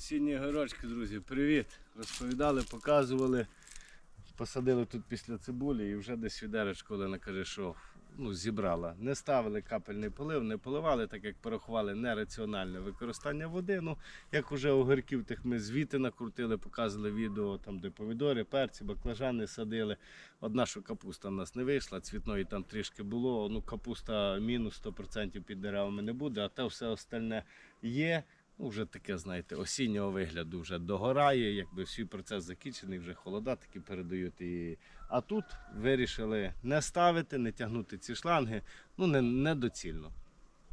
Осінні горочки, друзі, привіт! Розповідали, показували. Посадили тут після цибулі і вже десь відеречко Олена каже, що ну, зібрала. Не ставили капельний полив, не поливали, так як порахували нераціональне використання води. Ну, як уже огірків тих ми звіти накрутили, показували відео, там, де помідори, перці, баклажани садили. Одна, що капуста в нас не вийшла, цвітної там трішки було. Ну, капуста мінус 100% під деревами не буде, а те все остальне є. Ну, вже таке, знаєте, осіннього вигляду вже догорає, якби всій процес закінчений, вже холода такі передають. І... А тут вирішили не ставити, не тягнути ці шланги, ну не, недоцільно.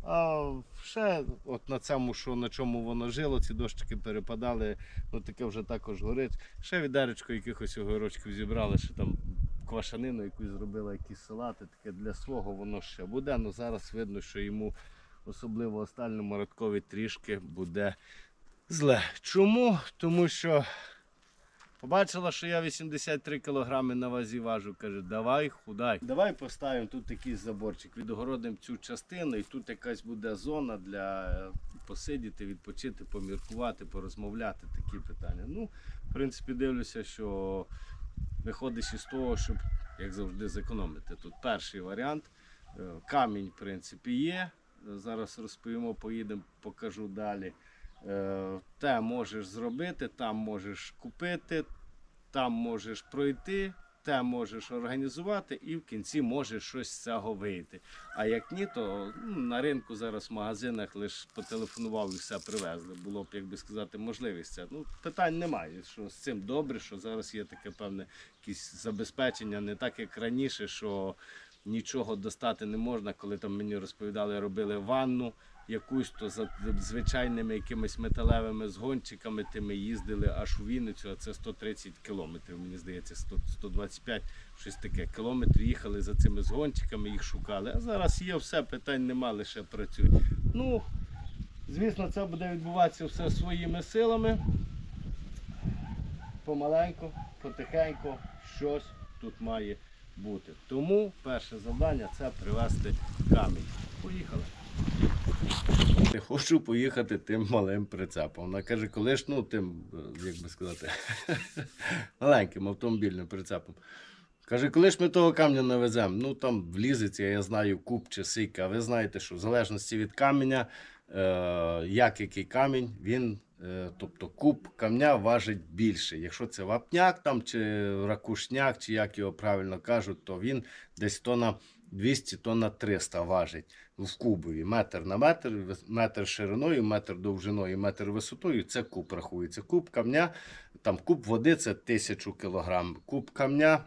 А ще от на цьому, що на чому воно жило, ці дощики перепадали, ну таке вже також горить. Ще відеречко якихось огірочків зібрали, що там квашанину якусь зробили, якісь салати, таке для свого воно ще буде. Ну зараз видно, що йому особливо остальному радкові трішки буде зле. Чому? Тому що побачила, що я 83 кілограми на вазі важу. Каже, давай худай. Давай поставимо тут якийсь заборчик. Відгородимо цю частину, і тут якась буде зона для посидіти, відпочити, поміркувати, порозмовляти. Такі питання. Ну, в принципі, дивлюся, що виходиш із того, щоб, як завжди, зекономити. Тут перший варіант. Е, Камінь, в принципі, є. Зараз розповімо, поїдемо, покажу далі. Е, Те можеш зробити, там можеш купити, там можеш пройти, те можеш організувати і в кінці може щось з цього вийти. А як ні, то ну, на ринку зараз в магазинах лише потелефонував і все привезли. Було б, як би сказати, можливість. Це. Ну, питань немає. Що з цим добре, що зараз є таке певне якісь забезпечення, не так як раніше, що нічого достати не можна. Коли там мені розповідали, робили ванну якусь, то за звичайними якимись металевими згончиками тими їздили аж у Вінницю, а це 130 кілометрів, мені здається, 100, 125, щось таке. Кілометр їхали за цими згончиками, їх шукали. А зараз є все, питань нема, лише працюють. Ну, звісно, це буде відбуватися все своїми силами. Помаленьку, потихеньку, щось тут має бути. Тому перше завдання це привезти камінь. Поїхали. Не хочу поїхати тим малим прицепом. Вона каже, коли ж ну тим, е, як би сказати, маленьким автомобільним прицепом. Каже, коли ж ми того камня навеземо? Ну там влізеться, я знаю, куб чи сика. А ви знаєте, що в залежності від каменя, е, як який камінь, він, тобто куб камня важить більше. Якщо це вапняк там, чи ракушняк, чи як його правильно кажуть, то він десь тонна 200 тонна 300 важить в кубові. Метр на метр, метр шириною, метр довжиною, метр висотою. Це куб рахується. Куб камня, там куб води це 1000 кілограм. Куб камня.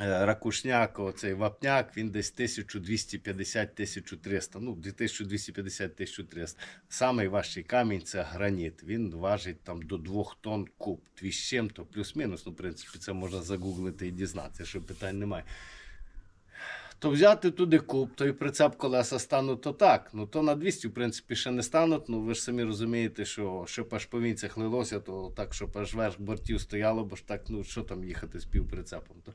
Е, Ракушняк, оцей вапняк, він десь 1250-1300, ну 2250-1300. Самий важчий камінь це граніт. Він важить там до 2 тонн куб. Твіщем, чим-то, плюс-мінус. Ну, в принципі, це можна загуглити і дізнатися, що питань немає. То взяти туди куб, то і прицеп колеса стануть то так. Ну то на 200, в принципі, ще не стануть. Ну ви ж самі розумієте, що щоб аж по вінцях лилося, то так, щоб аж верх бортів стояло, бо ж так, ну що там їхати з півприцепом. То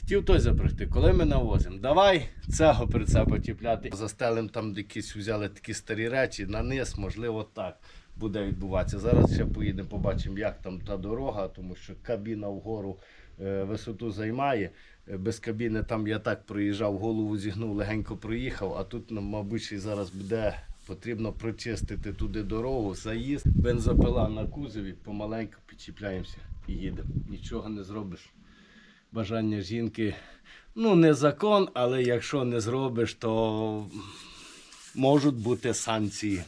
хотів той запрягти, коли ми навозимо, давай цього прицепа тіпляти. Застелим там якісь взяли такі старі речі, на низ, можливо, так. Буде відбуватися. Зараз ще поїдемо, побачимо, як там та дорога, тому що кабіна вгору е, висоту займає. Без кабіни там я так проїжджав, голову зігнув, легенько проїхав, а тут, ну, мабуть, й зараз буде потрібно прочистити туди дорогу, заїзд, бензопила на кузові, помаленьку підчіпляємося і їдемо. Нічого не зробиш. Бажання жінки, ну не закон, але якщо не зробиш, то можуть бути санкції.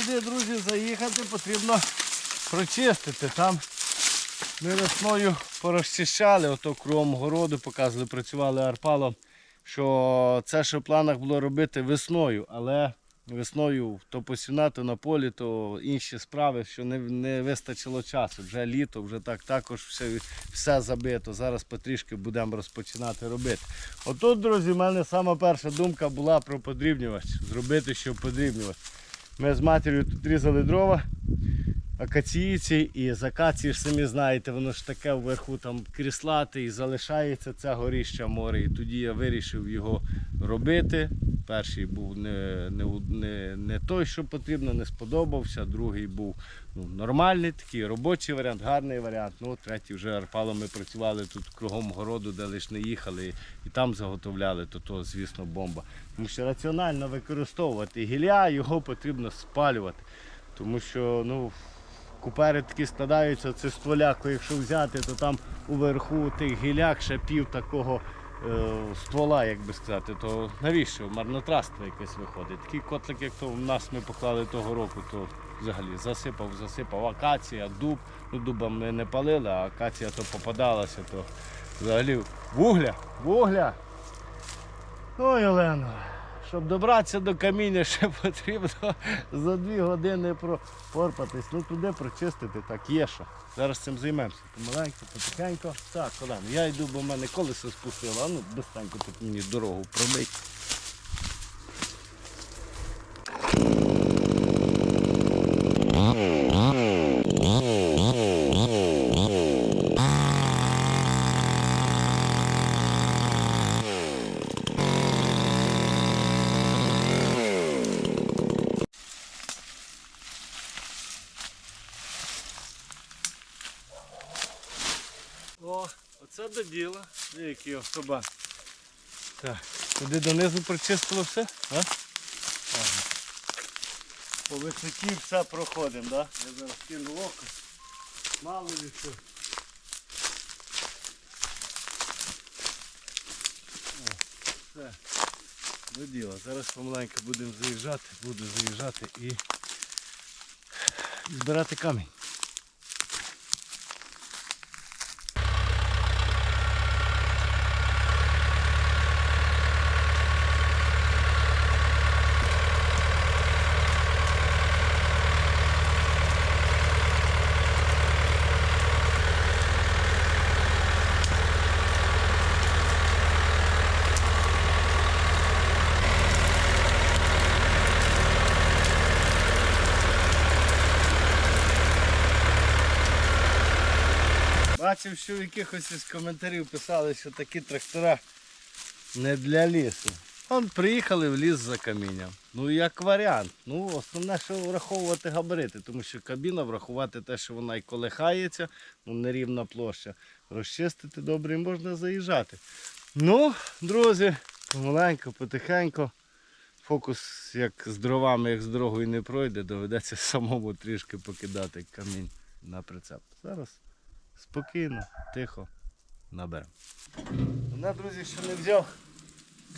Сюди, друзі, заїхати, потрібно прочистити. Там ми весною порозчищали, ото кругом городу показували, працювали арпалом, що це ще в планах було робити весною, але весною то посівна, то на полі, то інші справи, що не, не вистачило часу. Вже літо, вже так також все, все забито. Зараз потрішки будемо розпочинати робити. Отут, друзі, в мене сама перша думка була про подрібнювач. Зробити що подрібнювач. Ми з матір'ю тут різали дрова акаційці і з ж самі знаєте, воно ж таке вверху там кріслате і залишається це горіще море. І тоді я вирішив його робити. Перший був не, не, не, не той, що потрібно, не сподобався. Другий був ну, нормальний, такий робочий варіант, гарний варіант. Ну, третій вже арпалом ми працювали тут кругом городу, де лише не їхали, і там заготовляли, то то, звісно, бомба. Тому що раціонально використовувати гілля, його потрібно спалювати. Тому що ну, купери такі складаються, це стволяку, якщо взяти, то там уверху тих гіляк ще пів такого е, ствола, як би сказати, то навіщо? Марнотратство якесь виходить. Такий котлик, як то в нас ми поклали того року, то взагалі засипав, засипав акація, дуб. Ну, дуба ми не палили, а акація то попадалася, то взагалі вугля, вугля. Ой, Олено, щоб добратися до каміння, ще потрібно за дві години пропорпатись. Ну туди прочистити, так є що. Зараз цим займемося. Помаленьку, потихеньку. Так, Олено, я йду, бо в мене колесо спустило, а ну быстренько тут мені дорогу пробить. О, оце до діла. Який автобан. Так, туди донизу прочистило все? А? Ага. По висоті все проходимо, да? Я зараз кину око. Мало ли що. О, все. До діла. Зараз помаленьку будемо заїжджати, буду заїжджати і збирати камінь. Бачив, що в якихось із коментарів писали, що такі трактора не для лісу. Он приїхали в ліс за камінням. Ну як варіант. Ну, основне, що враховувати габарити, тому що кабіна врахувати те, що вона і колихається, ну нерівна площа. Розчистити добре і можна заїжджати. Ну, друзі, помаленько, потихеньку. Фокус як з дровами, як з дорогою не пройде, доведеться самому трішки покидати камінь на прицеп. Зараз спокійно, тихо наберемо. Мене, друзі, ще не взяв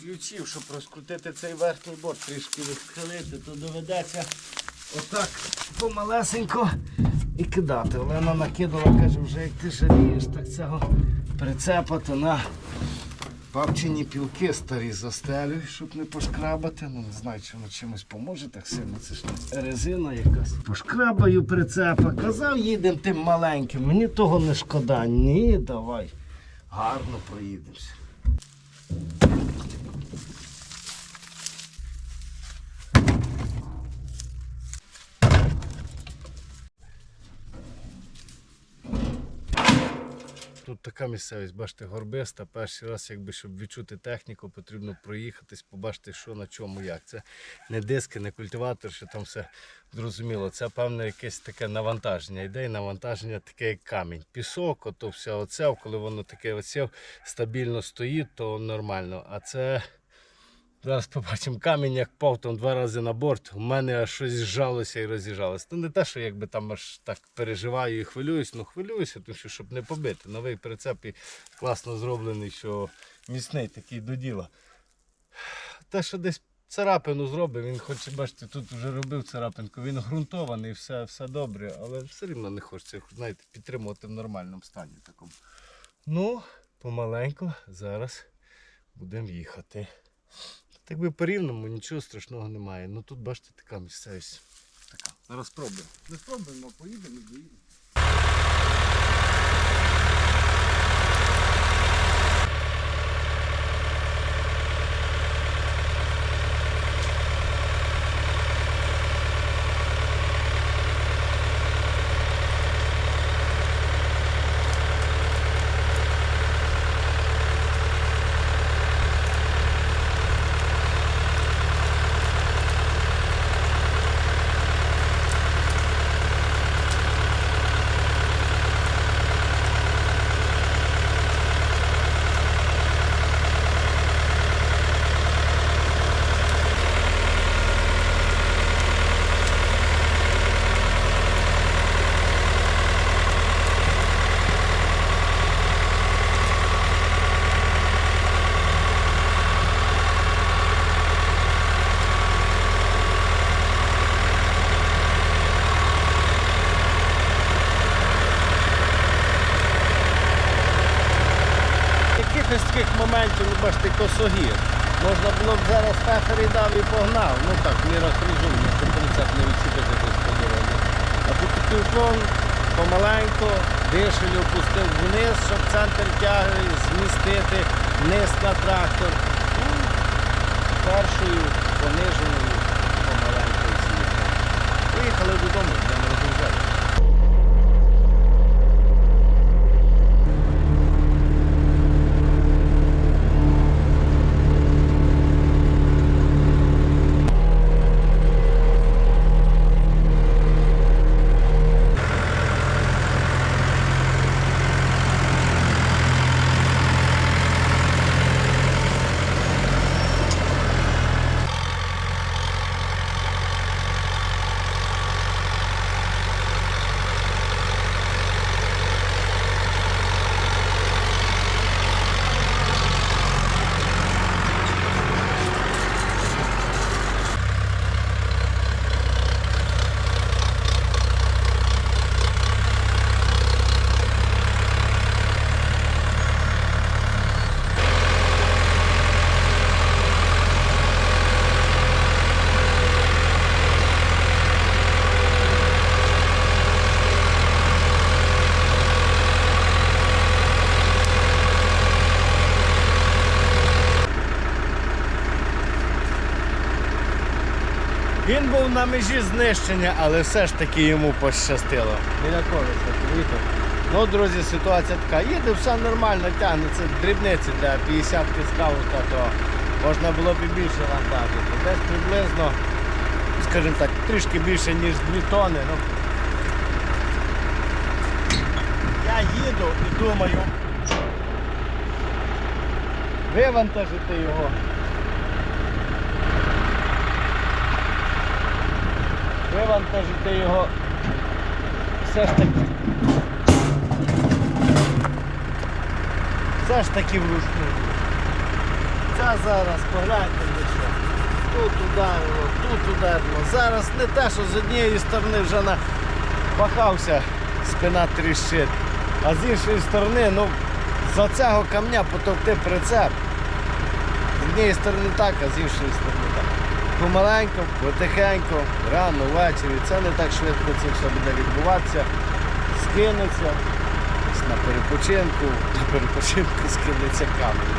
ключів, щоб розкрутити цей верхній борт, трішки відхилити, то доведеться отак помалесенько і кидати. Олена накидала, каже, вже як ти жалієш, так цього прицепа, то на папчині пілки старі застелю, щоб не пошкрабати. Ну не знаю, чи воно чимось поможе так сильно. Це ж резина якась. Пошкрабаю прицепа. Казав, їдемо тим маленьким. Мені того не шкода. Ні, давай. Гарно проїдемося. Тут така місцевість, бачите, горбиста. Перший раз, якби, щоб відчути техніку, потрібно проїхатись, побачити, що на чому, як. Це не диски, не культиватор, що там все зрозуміло. Це певне якесь таке навантаження. Йде і навантаження таке, як камінь. Пісок, ото все оце, коли воно таке оце стабільно стоїть, то нормально. А це. Зараз побачимо камінь, як пав там два рази на борт. У мене аж щось зжалося і роз'їжджалося. То не те, що якби там аж так переживаю і хвилююсь, ну хвилююся, тому що щоб не побити. Новий прицеп і класно зроблений, що міцний такий до діла. Те, що десь царапину зробив, він хоче, бачите, тут вже робив царапинку, він ґрунтований, все, все добре, але все рівно не хочеться, знаєте, підтримувати в нормальному стані такому. Ну, помаленьку зараз будемо їхати. Так би по-рівному нічого страшного немає. Ну тут бачите така місцевість. Така. Зараз спробуємо. Не спробуємо, поїдемо і доїдемо. Якихось таких моментів, ну бачите, косогір. Можна було б зараз фефер і дав і погнав. Ну так, в мірах розумно, щоб прицеп не відчепити десь по дорозі. А тут півкон помаленьку дишель опустив вниз, щоб центр тяги на трактор. і першою пониженою помаленькою з'їхав. Поїхали додому, будемо розгружати. Він був на межі знищення, але все ж таки йому пощастило. Біля колеса поїхав. Ну, друзі, ситуація така. Їде, все нормально, тягнеться дрібниці для 50 скаута, то можна було б і більше вантажити. Десь приблизно, скажімо так, трішки більше, ніж 2 тони. Ну. Я їду і думаю вивантажити його. Вивантажити його все ж таки. Все ж таки вручну. Це зараз погляньте лише. Тут ударило, тут ударило. Зараз не те, що з однієї сторони вже напахався, спина тріщить. А з іншої сторони, ну, за цього камня потовти прицеп. З однієї сторони так, а з іншої сторони так помаленьку, потихеньку, рано, ввечері. Це не так швидко це все буде відбуватися. Скинеться на перепочинку, на перепочинку скинеться камінь.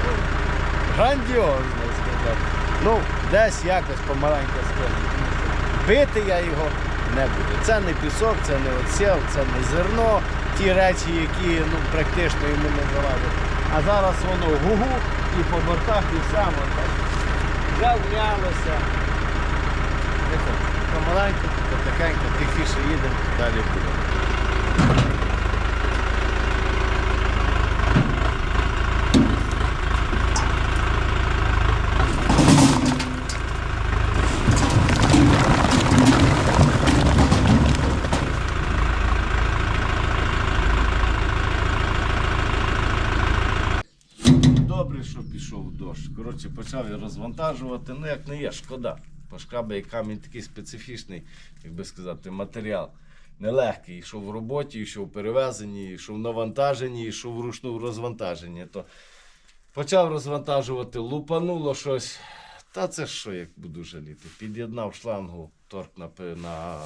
Грандіозно сказати. Ну, десь якось помаленьку скинеться. Бити я його не буду. Це не пісок, це не оцел, це не зерно, ті речі, які ну, практично йому не завадять. А зараз воно гугу і по бортах, і воно так. Вже вмялося. Помаленьку, потихеньку, тихіше їдемо, далі буде. Добре, що пішов дощ. Коротше, почав я розвантажувати. Ну, як не є, шкода. Бо шкрабий камінь такий специфічний, як би сказати, матеріал. Нелегкий. Йшов в роботі, йшов в перевезенні, йшов в навантаженні, вручну в розвантаженні. То почав розвантажувати, лупануло щось. Та це що, як буду жаліти? Під'єднав шлангу, торк на, на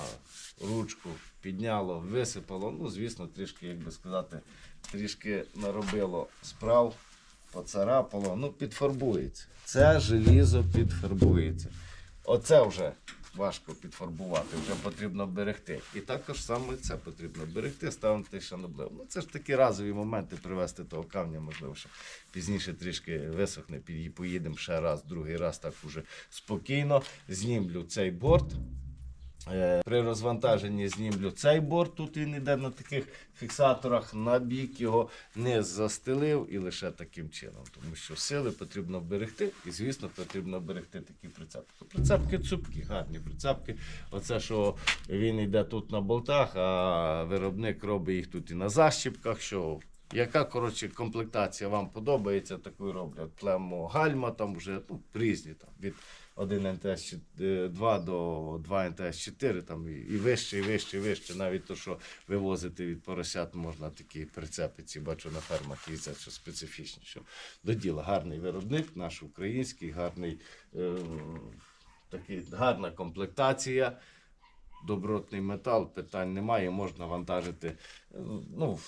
ручку, підняло, висипало. Ну, звісно, трішки, як би сказати, трішки наробило справ, поцарапало, ну, підфарбується. Це желізо підфарбується. Оце вже важко підфарбувати, вже потрібно берегти. І також саме це потрібно берегти, ставити шаноблив. Ну, це ж такі разові моменти привезти того камня, можливо, що пізніше трішки висохне, поїдемо ще раз, другий раз так уже спокійно. Знімлю цей борт. Е, При розвантаженні знімлю цей борт, тут він йде на таких фіксаторах, на бік його не застелив і лише таким чином. Тому що сили потрібно берегти, і звісно, потрібно берегти такі прицепки. Прицепки цупкі, гарні прицепки. Оце, що він йде тут на болтах, а виробник робить їх тут і на защіпках. що яка коротше комплектація вам подобається, таку роблять. Племо гальма там вже ну, різні там від 1 НТС 2 до 2 НТС 4 там і, вище, і вище, і вище. Навіть то, що вивозити від поросят, можна такі прицепи, ці бачу на фермах їздять, що специфічні. Що до діла гарний виробник, наш український, гарний, е, такий, гарна комплектація. Добротний метал, питань немає, можна вантажити. е, Ну,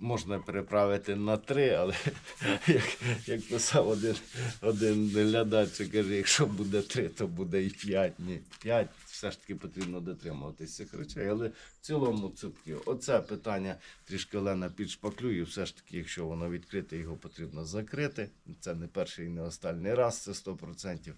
можна переправити на три, але як, як писав один, один глядач, каже, якщо буде три, то буде і п'ять. Ні, п'ять все ж таки потрібно дотримуватися цих речей. Але в цілому цупки. Оце питання трішки Олена підшпаклює. Все ж таки, якщо воно відкрите, його потрібно закрити. Це не перший і не останній раз, це 100%.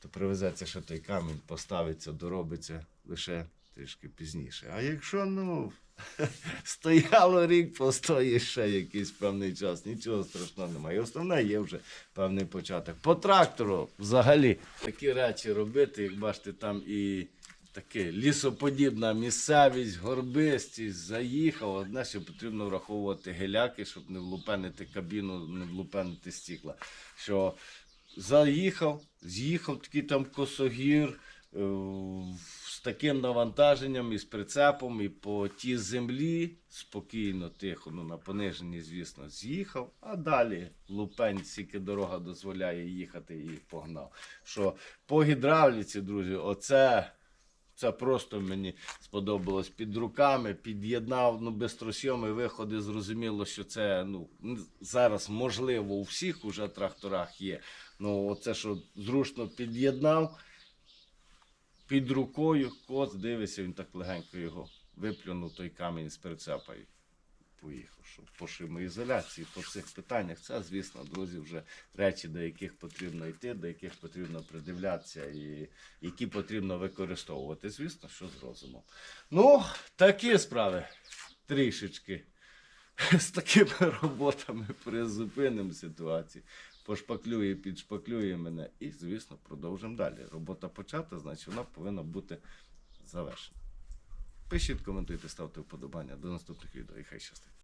То привезеться ще той камінь, поставиться, доробиться лише трішки пізніше. А якщо, ну. Стояло рік, постоїть ще якийсь певний час, нічого страшного немає. І основне є вже певний початок. По трактору взагалі такі речі робити, як бачите, там і таке лісоподібна місцевість, горбистість, заїхав. Одне, що потрібно враховувати геляки, щоб не влупенити кабіну, не влупенити стікла. Що заїхав, з'їхав такий там косогір. Е, З таким навантаженням і з прицепом, і по тій землі спокійно, тихо, ну на пониженні, звісно, з'їхав, а далі лупень, скільки дорога дозволяє їхати і погнав. Що по гідравліці, друзі, оце. Це просто мені сподобалось під руками, під'єднав ну, безтросйоми виходи. Зрозуміло, що це ну, зараз можливо у всіх уже тракторах є. Ну, оце, що зручно під'єднав під рукою, кот дивиться, він так легенько його виплюнув той камінь з прицепа і поїхав. Що по шумоізоляції, по цих питаннях, це, звісно, друзі, вже речі, до яких потрібно йти, до яких потрібно придивлятися і які потрібно використовувати. Звісно, що з розумом. Ну, такі справи трішечки. З такими роботами призупинимо ситуацію. Пошпаклює, підшпаклює мене. І, звісно, продовжимо далі. Робота почата, значить вона повинна бути завершена. Пишіть, коментуйте, ставте вподобання. До наступних відео і хай щастить.